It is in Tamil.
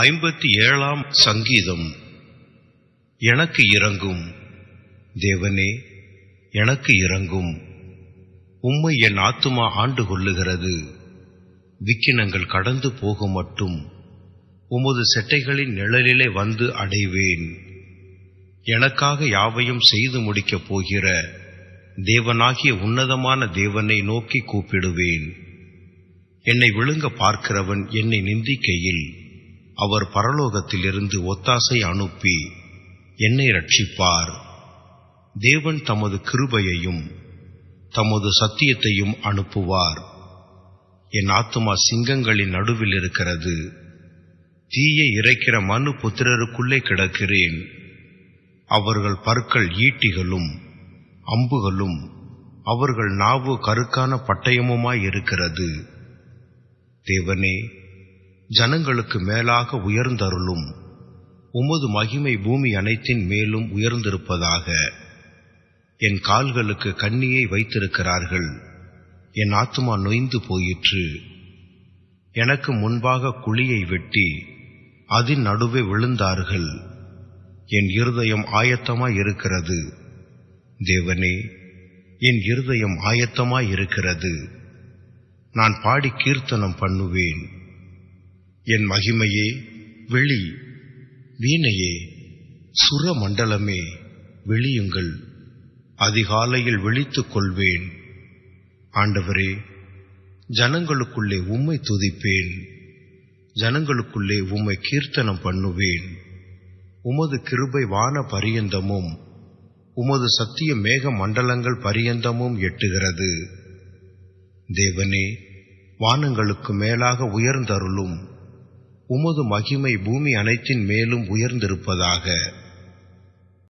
ஐம்பத்தி ஏழாம் சங்கீதம். எனக்கு இறங்கும் தேவனே எனக்கு இறங்கும் உம்மை என் ஆத்துமா ஆண்டு கொள்ளுகிறது. விக்கினங்கள் கடந்து போகும் மட்டும் உமது செட்டைகளின் நிழலிலே வந்து அடைவேன். எனக்காக யாவையும் செய்து முடிக்கப் போகிற தேவனாகிய உன்னதமான தேவனை நோக்கி கூப்பிடுவேன். என்னை விழுங்க பார்க்கிறவன் என்னை நிந்திக்கையில். அவர் பரலோகத்திலிருந்து ஒத்தாசை அனுப்பி என்னை ரட்சிப்பார் தேவன் தமது கிருபையையும் தமது சத்தியத்தையும் அனுப்புவார். என் ஆத்துமா சிங்கங்களின் நடுவில் இருக்கிறது. தீயை இறைக்கிற மனு புத்திரருக்குள்ளே கிடக்கிறேன். அவர்கள் பற்கள் ஈட்டிகளும் அம்புகளும் அவர்கள் நாவு கருக்கான பட்டயமுமாய் இருக்கிறது. தேவனே ஜனங்களுக்கு மேலாக உயர்ந்தருளும். உமது மகிமை பூமி அனைத்தின் மேலும் உயர்ந்திருப்பதாக. என் கால்களுக்கு கண்ணியை வைத்திருக்கிறார்கள். என் ஆத்துமா நொய்ந்து போயிற்று. எனக்கு முன்பாக குழியை வெட்டி அதன் நடுவே விழுந்தார்கள். என் இருதயம் ஆயத்தமாய் இருக்கிறது. தேவனே என் இருதயம் ஆயத்தமாய் இருக்கிறது. நான் பாடி கீர்த்தனம் பண்ணுவேன். என் மகிமையே வெளி வீணையே சுர மண்டலமே விழியுங்கள் அதிகாலையில் விழித்துக் கொள்வேன். ஆண்டவரே ஜனங்களுக்குள்ளே உம்மை துதிப்பேன். ஜனங்களுக்குள்ளே உம்மை கீர்த்தனம் பண்ணுவேன். உமது கிருபை வான பரியந்தமும் உமது சத்திய மேக மண்டலங்கள் பரியந்தமும் எட்டுகிறது. தேவனே வானங்களுக்கு மேலாக உயர்ந்தருளும். உமது மகிமை பூமி அனைத்தின் மேலும் உயர்ந்திருப்பதாக.